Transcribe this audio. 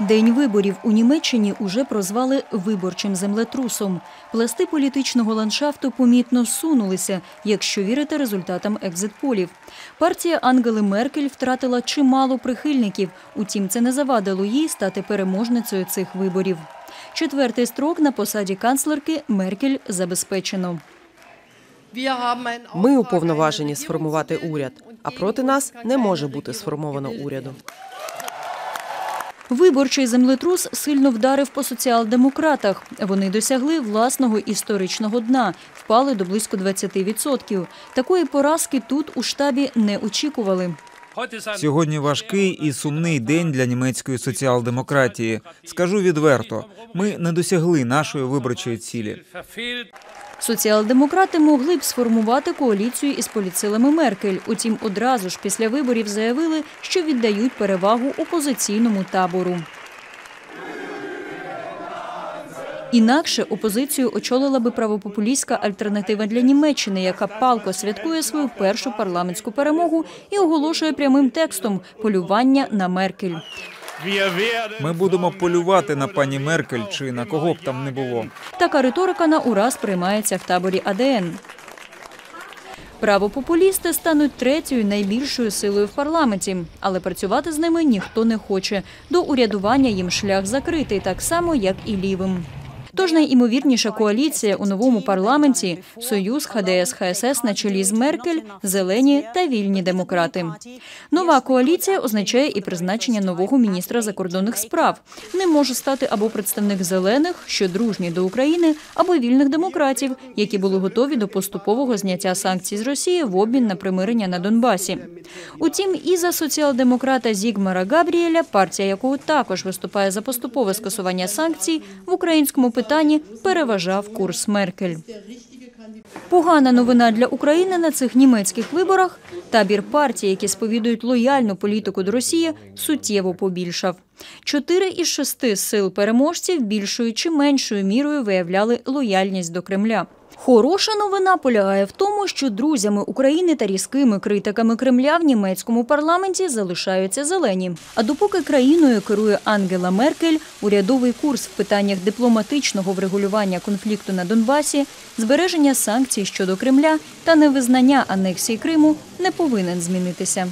День виборів у Німеччині уже прозвали виборчим землетрусом. Пласти політичного ландшафту помітно сунулися, якщо вірити результатам екзитполів. Партія Ангели Меркель втратила чимало прихильників, утім це не завадило їй стати переможницею цих виборів. Четвертий строк на посаді канцлерки Меркель забезпечено. Ми уповноважені сформувати уряд, а проти нас не може бути сформовано уряду. Виборчий землетрус сильно вдарив по соціал-демократах. Вони досягли власного історичного дна, впали до близько 20%. Такої поразки тут у штабі не очікували. Сьогодні важкий і сумний день для німецької соціал-демократії. Скажу відверто, ми не досягли нашої виборчої цілі. Соціал-демократи могли б сформувати коаліцію із поліцилами Меркель. Утім, одразу ж після виборів заявили, що віддають перевагу опозиційному табору. Інакше опозицію очолила би правопопулістська альтернатива для Німеччини, яка палко святкує свою першу парламентську перемогу і оголошує прямим текстом полювання на Меркель. Ми будемо полювати на пані Меркель чи на кого б там не було. Така риторика на ураз приймається в таборі АДН. Правопопулісти стануть третьою найбільшою силою в парламенті, але працювати з ними ніхто не хоче. До урядування їм шлях закритий, так само як і лівим. Тож найімовірніша коаліція у новому парламенті союз ХДС ХСС на чолі з Меркель, зелені та вільні демократи. Нова коаліція означає і призначення нового міністра закордонних справ. Не може стати або представник зелених, що дружні до України, або вільних демократів, які були готові до поступового зняття санкцій з Росії в обмін на примирення на Донбасі. Утім, і за соціал-демократа Зігмара Габріеля, партія якого також виступає за поступове скасування санкцій, в українському питанні переважав курс Меркель. Погана новина для України на цих німецьких виборах. Табір партій, які сповідують лояльну політику до Росії, суттєво побільшав. Чотири із шести сил переможців більшою чи меншою мірою виявляли лояльність до Кремля. Хороша новина полягає в тому, що друзями України та різкими критиками Кремля в німецькому парламенті залишаються зелені. А допоки країною керує Ангела Меркель, урядовий курс в питаннях дипломатичного врегулювання конфлікту на Донбасі, збереження санкцій щодо Кремля та невизнання анексії Криму не повинен змінитися.